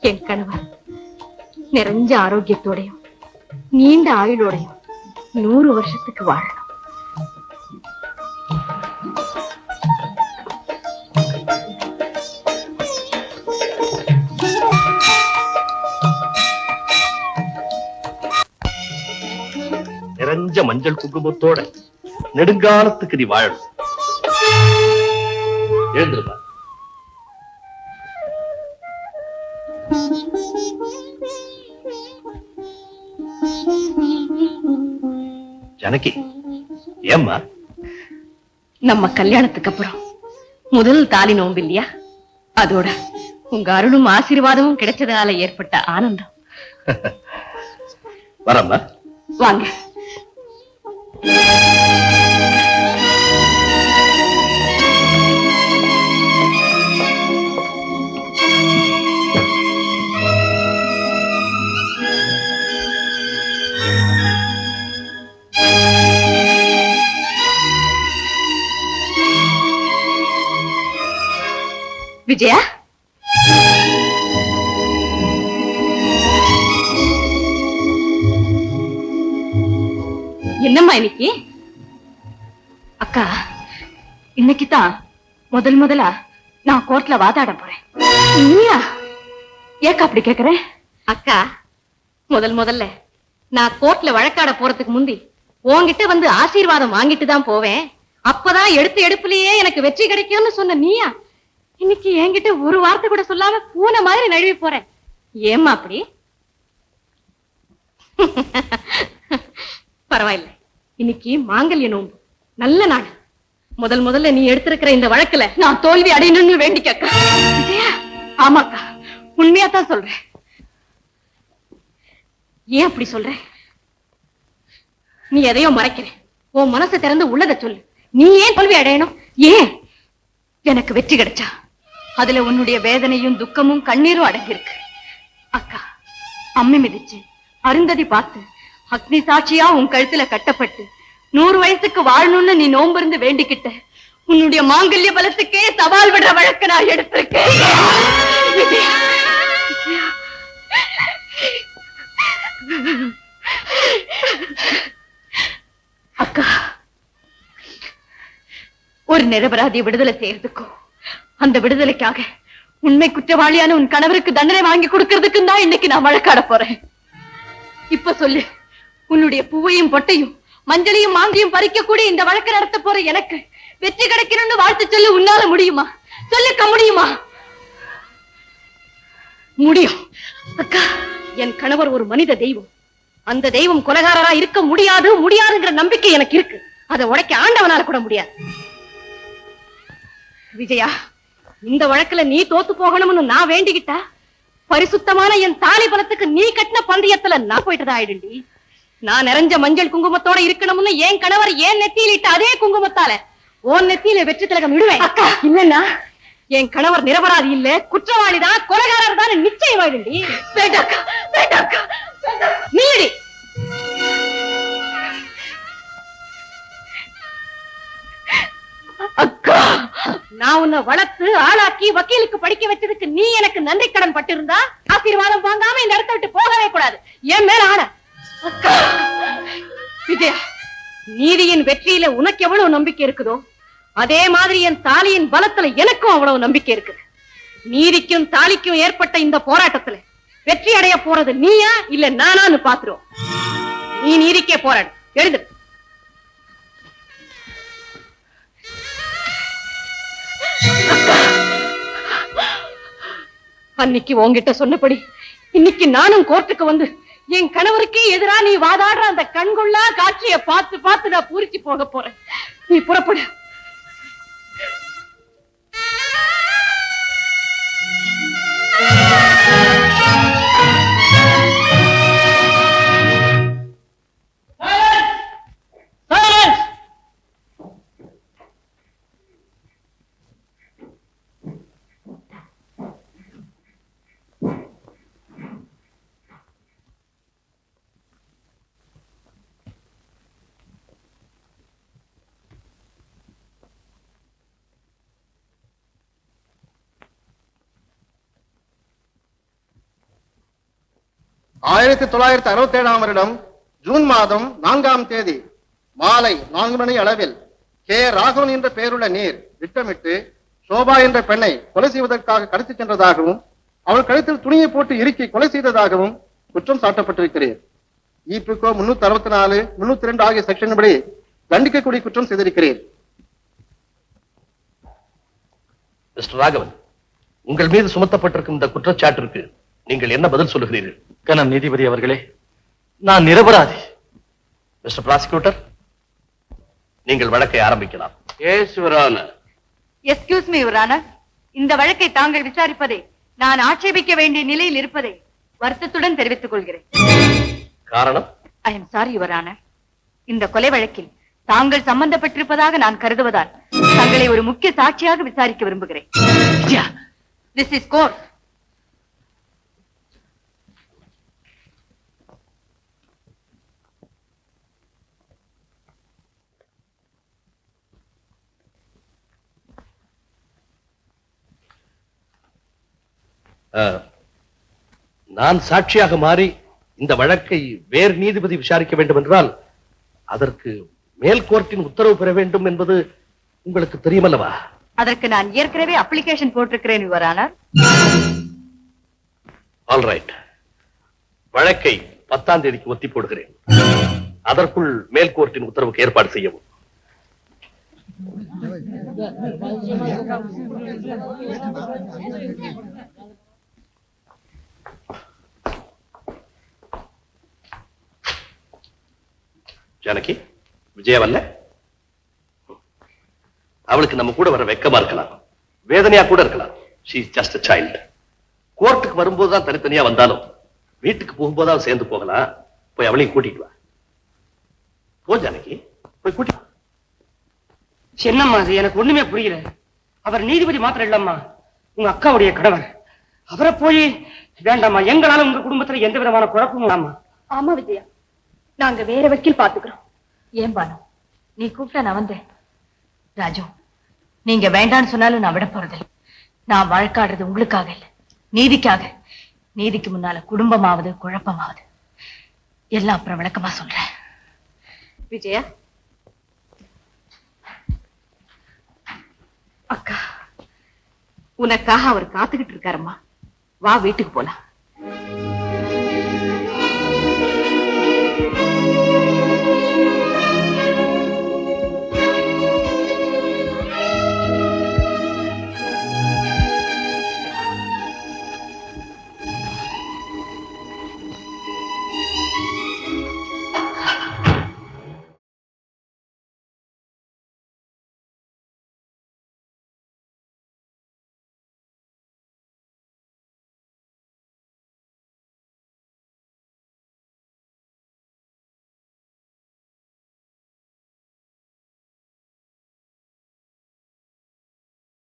என் கணவர். நிறைஞ்ச ஆரோக்கியத்தோடையும் நீண்ட ஆயுளோடையும் நூறு வருஷத்துக்கு வாழணும். நிறைஞ்ச மஞ்சள் குங்குமத்தோட நெடுங்காலத்துக்கு நீ வாழணும். எழுந்திருப்பா. ஜனகி ஏம்மா? நம்ம கல்யாணத்துக்கு அப்புறம் முதல் தாலி நோம்பு இல்லையா? அதோட உங்க அருளும் ஆசீர்வாதமும் கிடைச்சதால ஏற்பட்ட ஆனந்தம். வரம்மா. வாங்க. விஜயா? என்னம்மா இன்னைக்கு? அக்கா இன்னைக்கு தான் முதல் முதலா நான் கோர்ட்ல வாதாட போறேன். நீயா? ஏக்கா அப்படி கேக்குறேன் அக்கா முதல் முதல்ல நான் கோர்ட்ல வழக்காட போறதுக்கு முந்தி உன்கிட்ட வந்து ஆசீர்வாதம் வாங்கிட்டு தான் போவேன். அப்பதான் எடுத்து எடுப்புலயே எனக்கு வெற்றி கிடைக்கும்னு சொன்ன நீயா? இன்னைக்கு என்கிட்ட ஒரு வார்த்தை கூட சொல்லாம பூனை மாதிரி நழுவி போறேன். ஏம்மா அப்படி? பரவாயில்லை. இன்னைக்கு மாங்கல்ய நோம்பு நல்ல நாள். முதல் முதல்ல நீ எடுத்திருக்கிற இந்த வழக்குல நான் தோல்வி அடையணும்னு வேண்டிக்கக்கா. விஜயா ஆமாக்கா. உண்மையா தான் சொல்றேன். ஏன் அப்படி சொல்ற? நீ எதையோ மறைக்கிற உன் மனசை திறந்து உள்ளதை சொல்லு. நீ ஏன் தோல்வி அடையணும்? ஏன்? எனக்கு வெற்றி கிடைச்சா? அதுல உன்னுடைய வேதனையும் துக்கமும் கண்ணீரும் அடங்கியிருக்கு. அக்கா அம்மி மிதிச்சு அருந்ததி பார்த்து அக்னி சாட்சியா உன் கழுத்துல கட்டப்பட்டு நூறு வயசுக்கு வாழணும்னு நீ நோம்பிருந்து வேண்டிக்கிட்ட உன்னுடைய மாங்கல்ய பலத்துக்கே சவால் விடுற வழக்க நான் எடுத்திருக்கேன். அக்கா ஒரு நிரபராதி விடுதலை செய்யறதுக்கும் அந்த விடுதலைக்காக உண்மை குற்றவாளியான உன் கணவருக்கு தண்டனை வாங்கி கொடுக்கறதுக்கு தான் இன்னைக்கு நான் வழக்காட போறேன். இப்ப சொல்லு உன்னுடைய பூவையும் பொட்டையும் மஞ்சளையும் மாங்கையும் பறிக்க கூட இந்த வழக்கு நடத்த போற எனக்கு வெற்றி கிடைக்கணும்னு வாழ்த்து சொல்லு உன்னால முடியுமா? சொல்லுக்க முடியுமா? முடியும். அக்கா என் கணவர் ஒரு மனித தெய்வம். அந்த தெய்வம் கொலகாரரா இருக்க முடியாது முடியாதுங்கிற நம்பிக்கை எனக்கு இருக்கு. அதை உடைக்க ஆண்டவனால கூட முடியாது. விஜயா இந்த வழக்குல நீ தோத்து போகணும்னு நான் வேண்டிக்கிட்டா? பரிசுத்தமான என் தாலி பலத்துக்கு நீ கட்டின பந்தயத்துல நான் போயிட்டதா ஆயிடுண்டி நான் நிறைஞ்ச மஞ்சள் குங்குமத்தோட இருக்கணும்னு என் கணவர் ஏன் நெத்தியில் இட்ட அதே குங்குமத்தால உன் நெத்தியில வெற்றி திலகம் விடுவேன் அக்கா இல்லன்னா என் கணவர் நிரபராதி இல்ல குற்றவாளி தான் கொலைகாரர் தான் நிச்சயமாயிடுண்டி வேண்டாக்கா வேண்டாக்கா நான் உன்னை வளர்த்து ஆளாக்கி வக்கீலுக்கு படிக்க வச்சதுக்கு நீ எனக்கு நன்றி கடன் பட்டிருந்தா ஆசீர்வாதம் வாங்காம இந்த இடத்த விட்டு போகவே கூடாது. என் மேல ஆன விஜயா நீதியின் வெற்றியில உனக்கு எவ்வளவு நம்பிக்கை இருக்குதோ அதே மாதிரி என் தாலியின் பலத்துல எனக்கும் அவ்வளவு நம்பிக்கை இருக்கு. நீதிக்கும் தாலிக்கும் ஏற்பட்ட இந்த போராட்டத்துல வெற்றி அடைய போறது நீயா இல்ல நானான்னு பாத்துருவோம். நீ நீதிக்கே போராடு. எழுது அன்னைக்கு உன்கிட்ட சொன்னபடி இன்னைக்கு நானும் கோர்ட்டுக்கு வந்து என் கணவருக்கே எதிரா நீ வாதாடுற அந்த கண்கொள்ளா காட்சியை பார்த்து பார்த்து நான் பூரிச்சு போக போறேன். நீ புறப்படு. ஆயிரத்தி தொள்ளாயிரத்தி அறுபத்தி ஏழாம் வருடம் ஜூன் மாதம் நான்காம் தேதி மாலை நான்கு மணி அளவில் கே. ராகவன் என்ற பெயருள்ள நீர் திட்டமிட்டு சோபா என்ற பெண்ணை கொலை செய்வதற்காக கடத்திச் சென்றதாகவும் அவள் கழுத்தில் துணியை போட்டு இறுக்கி கொலை செய்ததாகவும் குற்றம் சாட்டப்பட்டிருக்கிறீர். இபிகோ முன்னூத்தி அறுபத்தி நாலு முன்னூத்தி ரெண்டு ஆகிய செக்ஷன் படி தண்டிக்கக்கூடிய குற்றம் செய்திருக்கிறேன் மிஸ்டர் ராகவன் உங்கள் மீது சுமத்தப்பட்டிருக்கும் இந்த குற்றச்சாட்டிற்கு நீங்கள் என்ன பதில் சொல்லுகிறீர்கள்? கனம் நீதிபதி அவர்களே நான் நிரபராதி. மிஸ்டர் பிராசிக்யூட்டர் நீங்கள் வழக்கை ஆரம்பிக்கலாம். எஸ்கியூஸ் மீ யுவரானர் இந்த வழக்கை தாங்கள் விசாரிப்பதை நான் ஆட்சேபிக்க வேண்டிய நிலையில் இருப்பதை வருத்தத்துடன் தெரிவித்துக் கொள்கிறேன். காரணம்? ஐ எம் சாரி யுவரானர் இந்த கொலை வழக்கில் தாங்கள் சம்பந்தப்பட்டிருப்பதாக நான் கருதுவதால் தங்களை ஒரு முக்கிய சாட்சியாக விசாரிக்க விரும்புகிறேன். திஸ் இஸ் கோர்ட் நான் சாட்சியாக மாறி இந்த வழக்கை வேறு நீதிபதி விசாரிக்க வேண்டும் என்றால் அதற்கு மேல் கோர்ட்டின் உத்தரவு பெற வேண்டும் என்பது உங்களுக்கு தெரியுமல்லவா? அதற்கு நான் ஏற்கனவே அப்ளிகேஷன் போட்டிருக்கிறேன் யுவரானர் ஆல் ரைட் வழக்கை பத்தாம் தேதிக்கு ஒத்தி போடுகிறேன். அதற்குள் மேல் கோர்ட்டின் உத்தரவுக்கு ஏற்பாடு செய்யவும். ஜானகி விஜயவல்ல. அவளுக்கு நம்ம கூட வர வெக்கமா இருக்கலாம். வேதனையா கூட இருக்கலாம். She just a child. கோர்ட்டுக்கு வரும்போது தான் தனித்தனியா வந்தாலும் வீட்டுக்கு போகும்போதாவது சேர்ந்து போகலாம். போய் அவளையும் கூட்டிட்டு வா. போ ஜானகி போய் கூட்டிட்டு. என்னம்மா அது எனக்கு ஒண்ணுமே புரியல. அவர் நீதிபதி மாத்திரம் இல்லம்மா. உங்க அக்காவுடைய கணவர். அவரை போய் வேண்டாம்மா. எங்களால உங்க குடும்பத்துல எந்த விதமான குழப்பமும் இல்லாமா. ஆமா விஜயா. நாங்க வேற வக்கீல் பாத்துக்கிறோம். ஏன் பானு? நீ கூப்பிட்ட நான் வந்தேன். ராஜு நீங்க வேண்டான்னு சொன்னாலும் நான் விட போறதில்லை. நான் வழக்காடுறது உங்களுக்காக இல்ல. நீதிக்காக. நீதிக்கு முன்னால குடும்பமாவது குழப்பமாவது. எல்லாம் அப்புறம் விளக்கமா சொல்றேன். விஜயா? அக்கா உனக்காக அவர் காத்துக்கிட்டு இருக்காரும்மா. வா வீட்டுக்கு போலாம்.